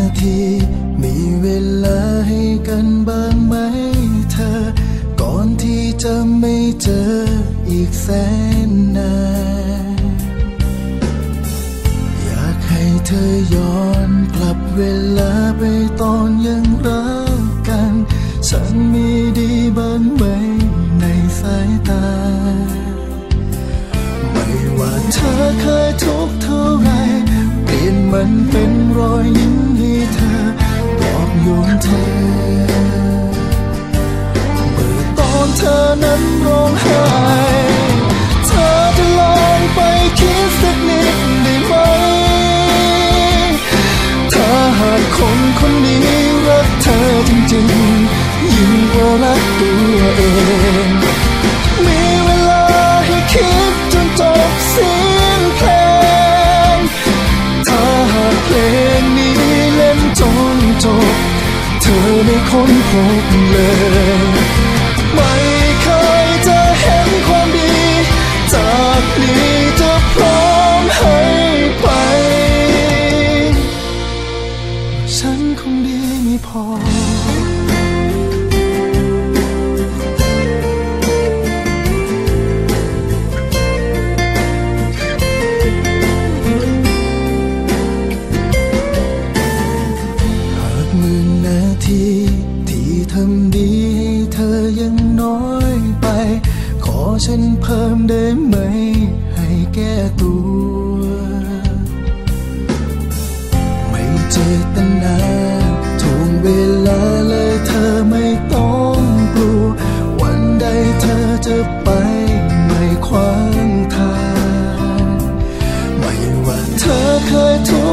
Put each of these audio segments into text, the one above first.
าที มีเวลาให้กันบ้างไหมเธอ ก่อนที่จะไม่เจออีกแสนนานอยากให้เธอย้อนกลับเวลาไปตอนยังรักกัน ฉันมีดีบ้างไหมในสายตา ไม่ว่าเธอเคยทุกข์เท่าไรเปลี่ยนมันเป็นรอยยิ้ม นเธอนั้นร้องไห้ เธอจะลองไปคิดสักนิดได้ไหม ถ้าหากคนคนนี้รักเธอจริงๆ ยิ่งกว่ารักตัวเอง มีเวลาให้คิดจนจบเสียงเพลง ถ้าหากเพลงนี้เล่นจนจบ เธอไม่ค้นพบเลยไ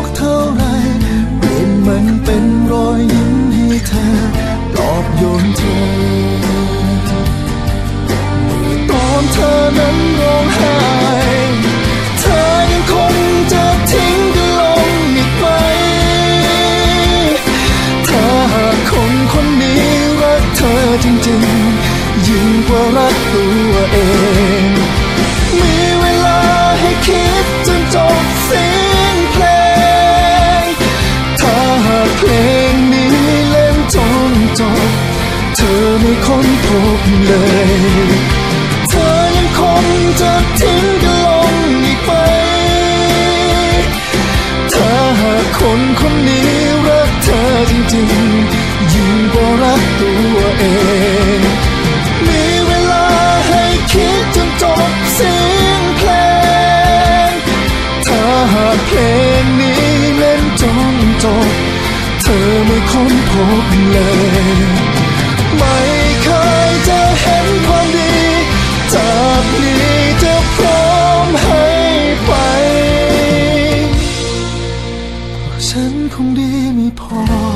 กเท่าไรเปลี่ยนมันเป็นรอยยิ้มให้เธอปลอบโยนเธอตอนเธอนั้นร้องไห้เธอยังคงจะทิ้งกันลงอีกไหมถ้าหากคนคนนี้รักเธอจริงๆ ยิ่งกว่ารักตัว ค้นพบเลย เธอยังคงจะทิ้งกันลงอีกไหมถ้าหากคนคนนี้รักเธอจริงๆ ยิ่งกว่ารักตัวเอง มีเวลาให้คิดจนจบเสียงเพลง ถ้าหากเพลงนี้เล่นจนจบ เธอไม่ค้นพบเลย 兄弟，咪怕。